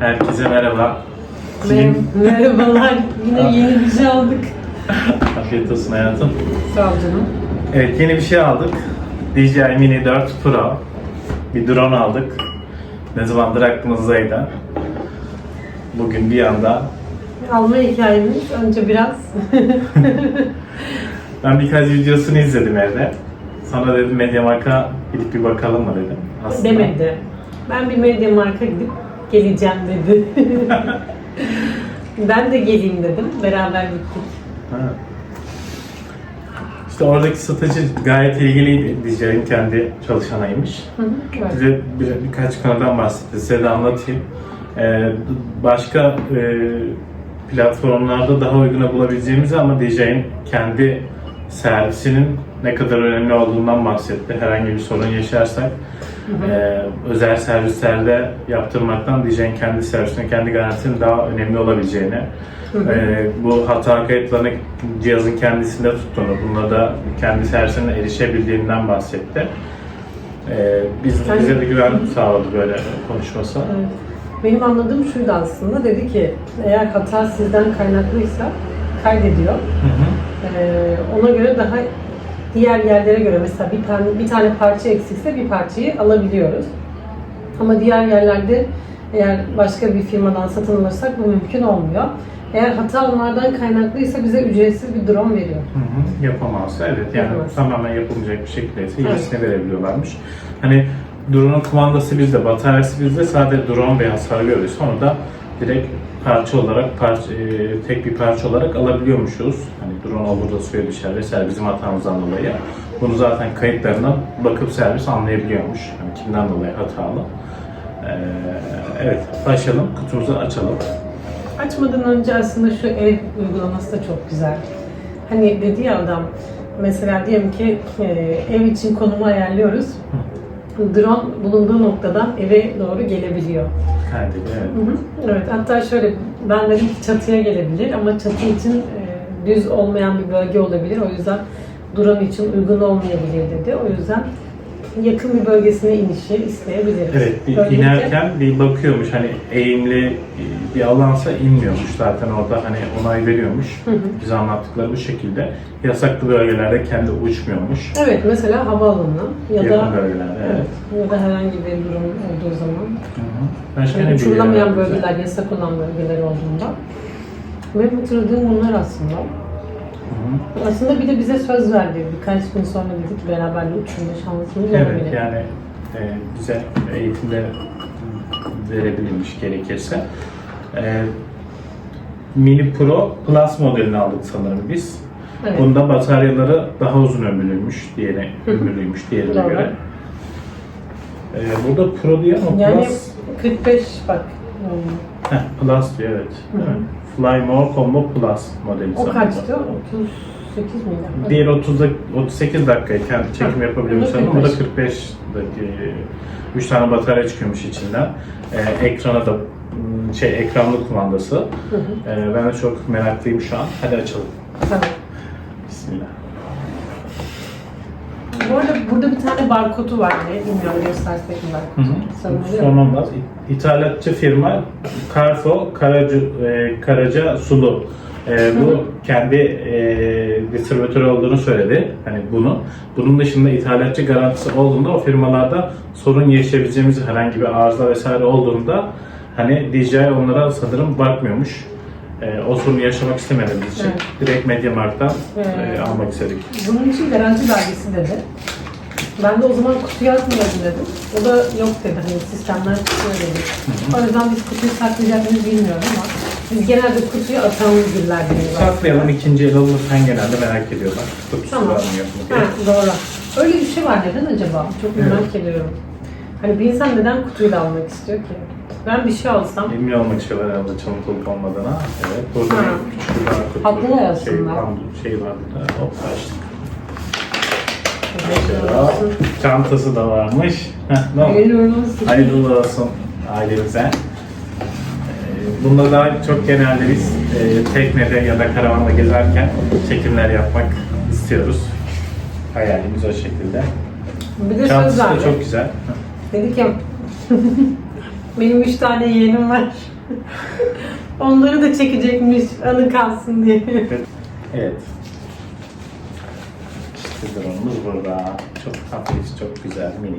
Herkese merhaba. Merhaba- Merhabalar. Yine yeni bir şey aldık. Afiyet olsun hayatım. Sağ ol canım. Evet yeni bir şey aldık. DJI Mini 4 Pro. Bir drone aldık. Ne zamandır aklımızdaydı. Bugün bir anda Alma hikayemiz önce biraz ben birkaç videosunu izledim evde. Sonra dedim Mediamarkt'a gidip bir bakalım mı dedim. Aslında. demedi. Ben bir medya marka gidip geleceğim dedi. ben de geleyim dedim. Beraber gittik. Ha. İşte oradaki satıcı gayet ilgiliydi. DJI'nin kendi çalışanıymış. Hı hı, evet. Bir, birkaç konudan bahsetti. Size de anlatayım. Ee, başka e, platformlarda daha uyguna bulabileceğimizi ama DJI'nin kendi servisinin ne kadar önemli olduğundan bahsetti. Herhangi bir sorun yaşarsak e, özel servislerde yaptırmaktan DJI'nin kendi servisinin, kendi garantisinin daha önemli olabileceğini, e, bu hata kayıtlarını cihazın kendisinde tuttuğunu, bununla da kendi servisine erişebildiğinden bahsetti. Ee, biz Yani- bize de güven sağladı böyle konuşması. Evet. Benim anladığım şuydu aslında. Dedi ki eğer hata sizden kaynaklıysa kaydediyor. Hı hı. Ee, ona göre daha diğer yerlere göre mesela bir tane bir tane parça eksikse bir parçayı alabiliyoruz. Ama diğer yerlerde eğer başka bir firmadan satın alırsak bu mümkün olmuyor. Eğer hata onlardan kaynaklıysa bize ücretsiz bir drone veriyor. Hı hı. Yapamazsa evet yani Yapamaz. tamamen yapılmayacak bir şekilde ise Evet. yenisini verebiliyorlarmış. Hani drone'un kumandası bizde, bataryası bizde sadece drone veya hasar görüyorsa onu da direkt parça olarak parça, e, tek bir parça olarak alabiliyormuşuz. Hani drone olur da suya düşer vesaire bizim hatamızdan dolayı. Bunu zaten kayıtlarından bakıp servis anlayabiliyormuş. Hani kimden dolayı hatalı. Ee, evet başlayalım kutumuzu açalım. Açmadan önce aslında şu ev uygulaması da çok güzel. Hani dedi ya adam mesela diyelim ki e, ev için konumu ayarlıyoruz. Drone bulunduğu noktadan eve doğru gelebiliyor. Kaydediyor evet. Hı hı. Evet, hatta şöyle, ben dedim ki çatıya gelebilir ama çatı için e, düz olmayan bir bölge olabilir. O yüzden drone için uygun olmayabilir dedi. O yüzden yakın bir bölgesine inişi isteyebiliriz. Evet, bir Böylelikle- inerken bir bakıyormuş hani eğimli bir alansa inmiyormuş zaten orada hani onay veriyormuş. Hı hı. Bize anlattıkları bu şekilde. Yasaklı bölgelerde kendi uçmuyormuş. Evet, mesela havaalanına ya Yakın da bölgelerde, evet. evet, ya da herhangi bir durum olduğu zaman Hı hı. Başka yani uçurulamayan bölgeler, yasak olan bölgeler olduğunda. Benim hatırladığım bunlar aslında. Hı hı. Aslında bir de bize söz verdi. Birkaç gün sonra dedi ki beraber de uçurma şansımız Evet olabilir. yani e, bize eğitimde verebilirmiş gerekirse. E, Mini Pro Plus modelini aldık sanırım biz. Evet. Bunda bataryaları daha uzun ömürlüymüş diğerine, ömürlüymüş diğerine göre. Ee, burada Pro diyor ama Yani Plus, 45 bak. heh, Plus diyor evet. Hı hı. Evet. More Combo Plus modeli O sanırım. kaçtı? 38 miydi? Diğeri 30 dak- 38 dakikayken çekim Hı. yapabiliyormuş Bu da sanırım. Bu da 45. 45 dakika. 3 tane batarya çıkıyormuş içinden. Ee, ekrana da hmm, şey ekranlı kumandası. Hı hı. Ee, ben de çok meraklıyım şu an. Hadi açalım. Tamam. Bismillah. Burada bir tane barkodu var diye bilmiyorum göstersek mi barkodu? olmaz. İ- İthalatçı firma Carfo Karaca, e, Karaca Sulu. E, bu kendi e, distribütör olduğunu söyledi. Hani bunu. Bunun dışında ithalatçı garantisi olduğunda o firmalarda sorun yaşayabileceğimiz herhangi bir arıza vesaire olduğunda hani DJI onlara sanırım bakmıyormuş. E, o sorunu yaşamak istemediğimiz için Evet. direkt MediaMarkt'tan e, almak istedik. Bunun için garanti belgesi dedi. Ben de o zaman kutuyu atmayalım dedim. O da yok dedi. Hani sistemler tutuyor dedi. O yüzden biz kutuyu saklayacak mıyız bilmiyorum ama biz genelde kutuyu atan güllerdeyiz. Saklayalım ikinci el alırsan genelde merak ediyorlar. Kutusu Tamam. var mı yok mu diye. Ha, doğru. Öyle bir şey var neden acaba? Çok merak ediyorum. Hani bir insan neden kutuyla almak istiyor ki? Ben bir şey alsam Emin olmak istiyorlar herhalde çamur olup olmadığına. Evet. Burada Ha. bir küçük bir barkod Haklılar Şey, aslında. tam- şey var burada. Hop açtık. Olsun. Çantası da varmış. Heh, ne oldu? Hayırlı olsun. Hayırlı olsun ailemize. Ee, Bunda daha çok genelde biz e, teknede ya da karavanda gezerken çekimler yapmak istiyoruz. Hayalimiz o şekilde. Bir de söz Çantası da verdi. çok güzel. Dedi ki Benim üç tane yeğenim var. Onları da çekecekmiş anı kalsın diye. Evet. Drone'umuz burada. Çok hafif, çok güzel, mini.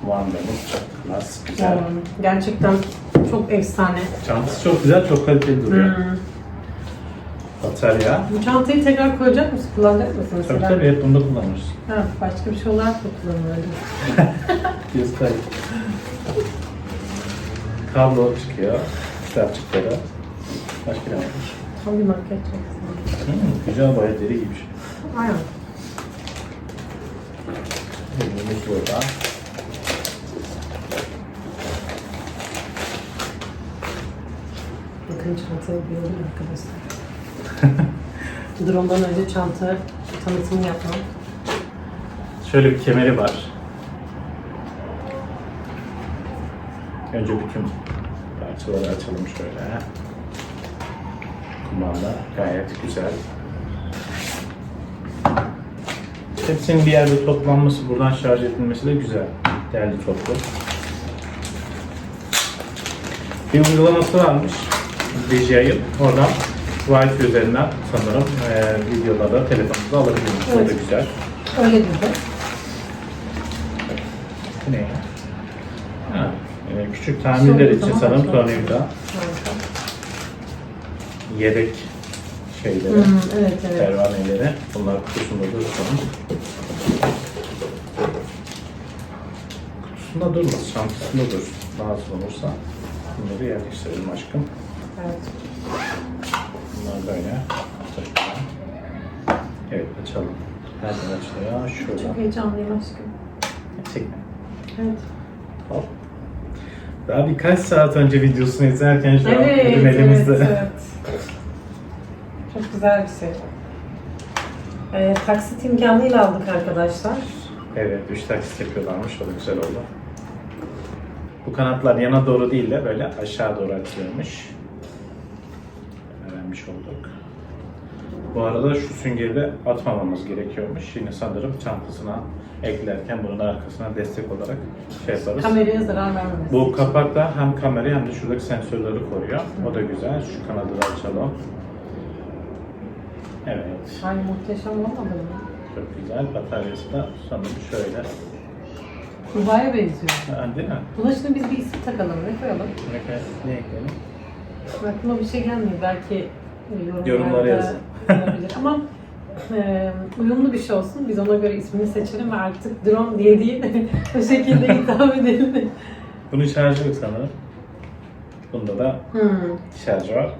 Kumandamız çok klas, güzel. Hmm, Gerçekten çok efsane. Çantası çok güzel, çok kaliteli duruyor. Hmm. Batarya. Bu çantayı tekrar koyacak mısın? Kullanacak mısın Tabii mesela? tabii hep bunda kullanırız. Ha, başka bir şey olarak da kullanılabilir. Göz kayıt. Kablo çıkıyor. Kitapçıkları. Başka ne var? Tam bir makyaj güzel. Hmm, güzel bayağı deri gibi. Aynen. Elimiz burada. Bakın çantaya bayıldım arkadaşlar. Drone'dan önce çanta tanıtımı yapmam. Şöyle bir kemeri var. Önce bütün parçaları açalım şöyle. Kumanda gayet güzel. Hepsinin bir yerde toplanması, buradan şarj edilmesi de güzel. Değerli toplu. Bir uygulaması varmış. DJI'ın. Oradan Wi-Fi üzerinden sanırım e, videolarda telefonunuza alabiliyorsunuz. O da Evet. güzel. Öyle dedi. Bu ne ya? Ha, e, küçük tamirler için sanırım tornavida, Harika. yedek şeyleri, Hmm, evet evet. pervaneleri. Bunlar kutusunda dursun. Kutusunda durmaz, çantasında dur. Lazım olursa bunları yerleştirelim aşkım. evet. Bunlar böyle. Evet açalım. Nereden açılıyor? Şuradan. Çok heyecanlıyım aşkım. Gerçekten. Evet. Hop. Daha birkaç saat önce videosunu izlerken şu an ürün elimizde. evet, evet. Çok güzel bir şey. Ee, taksit imkanıyla aldık arkadaşlar. Evet, üç taksit yapıyorlarmış. O da güzel oldu. Bu kanatlar yana doğru değil de böyle aşağı doğru açılıyormuş. Öğrenmiş olduk. Bu arada şu süngeri de atmamamız gerekiyormuş. Yine sanırım çantasına eklerken bunun arkasına destek olarak şey yaparız. Kameraya zarar vermemesi. Bu kapak da hem kamerayı hem de şuradaki sensörleri koruyor. O da güzel. Şu kanadı da açalım. Evet. Ay muhteşem olmadı mı? Çok güzel. Bataryası da sanırım şöyle. Kurbağaya benziyor. Ha, değil mi? Buna şimdi biz bir isim takalım. Ne koyalım? Ne, ne ekleyelim? Aklıma bir şey gelmiyor. Belki e, yorumlarda Yorumlara yazın. olabilir. Ama e, uyumlu bir şey olsun. Biz ona göre ismini seçelim ve artık drone diye değil o şekilde hitap edelim. Bunun şarjı yok sanırım. Bunda da Hmm. şarjı var.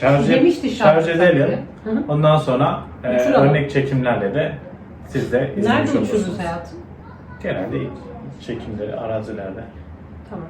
Şarj, Demişti şarj şarkı edelim. sanki. Hı hı. Ondan sonra e, Uçuralım. örnek çekimlerle de siz de izlemiş Nerede olursunuz. uçururuz hayatım? Genelde ilk çekimleri arazilerde. Tamam.